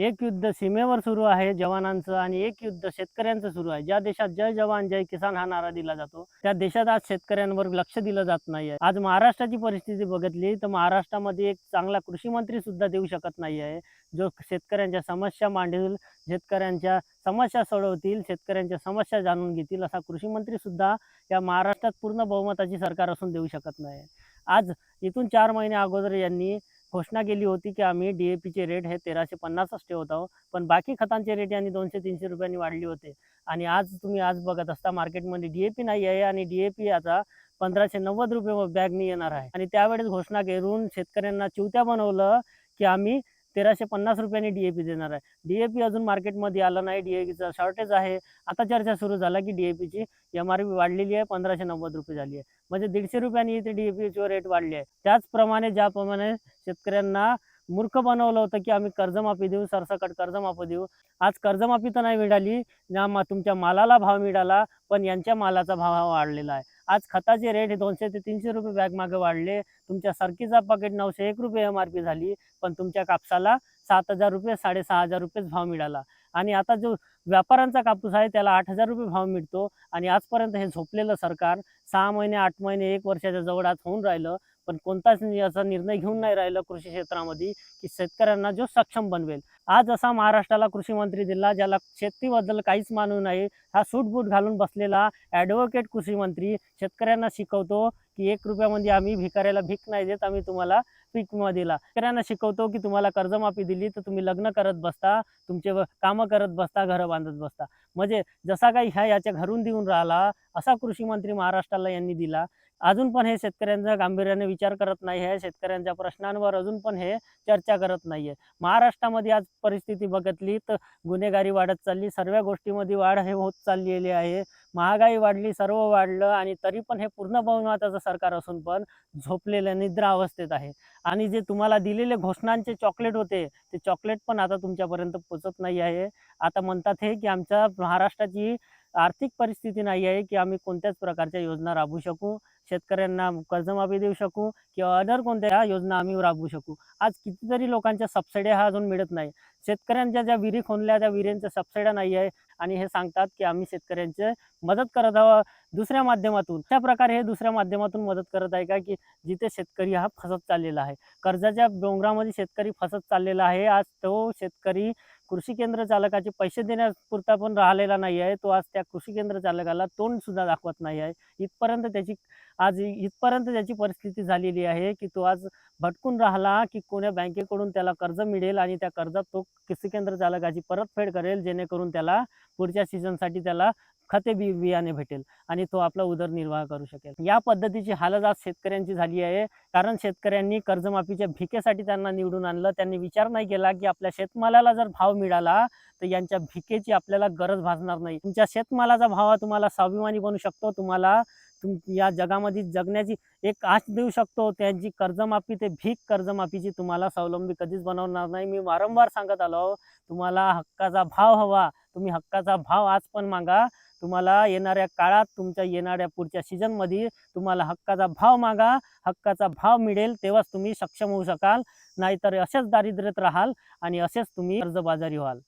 एक युद्ध सीमेवर सुरू आहे जवानांचं आणि एक युद्ध शेतकऱ्यांचं सुरू आहे. ज्या देशात जय जवान जय किसान हा नारा दिला जातो त्या देशात आज शेतकऱ्यांवर लक्ष दिलं जात नाही आज महाराष्ट्राची परिस्थिती बघितली तर महाराष्ट्रामध्ये एक चांगला कृषी मंत्री सुद्धा देऊ शकत नाही आहे जो शेतकऱ्यांच्या समस्या मांडेल शेतकऱ्यांच्या समस्या सोडवतील शेतकऱ्यांच्या समस्या जाणून घेतील असा कृषी मंत्री सुद्धा या महाराष्ट्रात पूर्ण बहुमताची सरकार असून देऊ शकत नाही आज इथून चार महिने अगोदर यांनी घोषणा केली होती की आम्ही डी ए पीचे रेट हे तेराशे पन्नासच ठेवत आहोत. पण बाकी खतांचे रेट यांनी दोनशे तीनशे रुपयांनी वाढले होते. आणि आज तुम्ही आज बघत असता मार्केटमध्ये डी ए पी नाही आहे आणि डी ए पी आता पंधराशे नव्वद रुपये बॅगनी येणार आहे. आणि त्यावेळेस घोषणा करून शेतकऱ्यांना चिवत्या बनवलं की आम्ही तेराशे पन्नास रुपयांनी डी ए पी देणार आहे. डी ए पी अजून मार्केटमध्ये आलं नाही. डी ए पीचा शॉर्टेज आहे. आता चर्चा सुरू झाला की डी ए पीची एम आर पी वाढलेली आहे. पंधराशे नव्वद रुपये झाली आहे. म्हणजे दीडशे रुपयांनी इथे डी ए पीची रेट वाढली आहे. त्याचप्रमाणे ज्याप्रमाणे शेतकऱ्यांना मूर्ख बनवलं होतं की आम्ही कर्जमाफी देऊ सरसकट कर्जमाफी देऊ. आज कर्जमाफी तर नाही मिळाली. ना तुमच्या मालाला भाव मिळाला पण यांच्या मालाचा भाव वाढलेला आहे. आज खताचे रेट हे दोनशे ते तीनशे रुपये बॅग मागे वाढले. तुमच्या सरकीचा पॅकेट नऊशे एक रुपये एम आर पी झाली. पण तुमच्या कापसाला सात हजार रुपये साडेसहा हजार रुपयेच भाव मिळाला. आणि आता जो व्यापाऱ्यांचा कापूस आहे त्याला आठ हजार रुपये भाव मिळतो. आणि आजपर्यंत हे झोपलेलं सरकार सहा महिने आठ महिने एक वर्षाच्या जवळ आज होऊन राहिलं. पण कोणताच याचा असा निर्णय घेऊन नाही राहिलं कृषी क्षेत्रामध्ये की शेतकऱ्यांना जो सक्षम बनवेल. आज असा महाराष्ट्राला कृषी मंत्री दिला ज्याला शेतीबद्दल काहीच मानू नाही हा सूटबूट घालून बसलेला ॲडव्होकेट कृषी मंत्री शेतकऱ्यांना शिकवतो की एक रुपयामध्ये आम्ही भिकाऱ्याला भीक नाही देत आम्ही तुम्हाला पीक विमा दिला. शेतकऱ्यांना शिकवतो की तुम्हाला कर्जमाफी दिली तर तुम्ही लग्न करत बसता तुमचे कामं करत बसता घरं बांधत बसता. म्हणजे जसा काही ह्या याच्या घरून देऊन राहिला असा कृषी मंत्री महाराष्ट्राला यांनी दिला. अजून पण हे शेतकऱ्यांचा गांभीर्याने विचार करत नाही आहे शेतकऱ्यांच्या प्रश्नांवर अजून पण हे चर्चा करत नाही आहे महाराष्ट्रामध्ये आज परिस्थिती बघितली तर गुन्हेगारी वाढत चालली सर्व गोष्टीमध्ये वाढ हे होत चाललेली आहे. महागाई वाढली सर्व वाढलं आणि तरी पण हे पूर्ण बहुमताचं सरकार असून पण झोपलेलं निद्रा अवस्थेत आहे. आणि जे तुम्हाला दिलेले घोषणांचे चॉकलेट होते ते चॉकलेट पण आता तुमच्यापर्यंत पोचत नाही आहे. आता म्हणतात हे की आमच्या महाराष्ट्राची आर्थिक परिस्थिती नाही आहे की आम्ही कोणत्याच प्रकारच्या योजना राबवू शकू शेतकऱ्यांना कर्जमाफी देऊ शकू किंवा अदर कोणत्या योजना आम्ही राबवू शकू. आज कितीतरी लोकांच्या सबसिड्या हा अजून मिळत नाही. शेतकऱ्यांच्या ज्या विहिरी खोनल्या त्या विहिरींच्या सबसिड्या नाही आहे आणि हे सांगतात की आम्ही शेतकऱ्यांचे मदत करत आहोत दुसऱ्या माध्यमातून. त्या प्रकारे हे दुसऱ्या माध्यमातून मदत करत आहे का की जिथे शेतकरी हा फसत चाललेला आहे. कर्जाच्या डोंगरामध्ये शेतकरी फसत चाललेला आहे. आज तो शेतकरी कृषी केंद्र चालकाचे पैसे देण्यापुरता पण राहिलेला नाही आहे तो आज त्या कृषी केंद्र चालकाला तोंड सुद्धा दाखवत नाही आहे इथपर्यंत त्याची आज इथपर्यंत त्याची परिस्थिती झालेली आहे की तो आज भटकून राहिला की कोण्या बँकेकडून त्याला कर्ज मिळेल आणि त्या कर्जात तो कृषी केंद्र चालकाची परतफेड करेल जेणेकरून त्याला पुढच्या सीझनसाठी त्याला खते बी बियाणे भेटेल आणि तो आपला उदरनिर्वाह करू शकेल. या पद्धतीची हालत आज शेतकऱ्यांची झाली आहे. कारण शेतकऱ्यांनी कर्जमाफीच्या भिकेसाठी त्यांना निवडून आणलं. त्यांनी विचार नाही केला की आपल्या शेतमालाला जर भाव मिळाला तर यांच्या भिकेची आपल्याला गरज भासणार नाही. तुमच्या शेतमालाचा भाव हा तुम्हाला स्वाभिमानी बनू शकतो. तुम्हाला तुम या जगामध्ये जगण्याची एक आश देऊ शकतो. त्यांची कर्जमाफी ते भीक कर्जमाफीची तुम्हाला स्वावलंबी कधीच बनवणार नाही. मी वारंवार सांगत आलो तुम्हाला हक्काचा भाव हवा. तुम्ही हक्काचा भाव आज पण मागा. तुम्हाला येणाऱ्या काळात तुमच्या येणाऱ्या पुढच्या सीझनमध्ये तुम्हाला हक्काचा भाव मागा. हक्काचा भाव मिळेल तेव्हाच तुम्ही सक्षम होऊ शकाल. नाहीतर असेच दारिद्र्यात राहाल आणि असेच तुम्ही कर्जबाजारी व्हाल.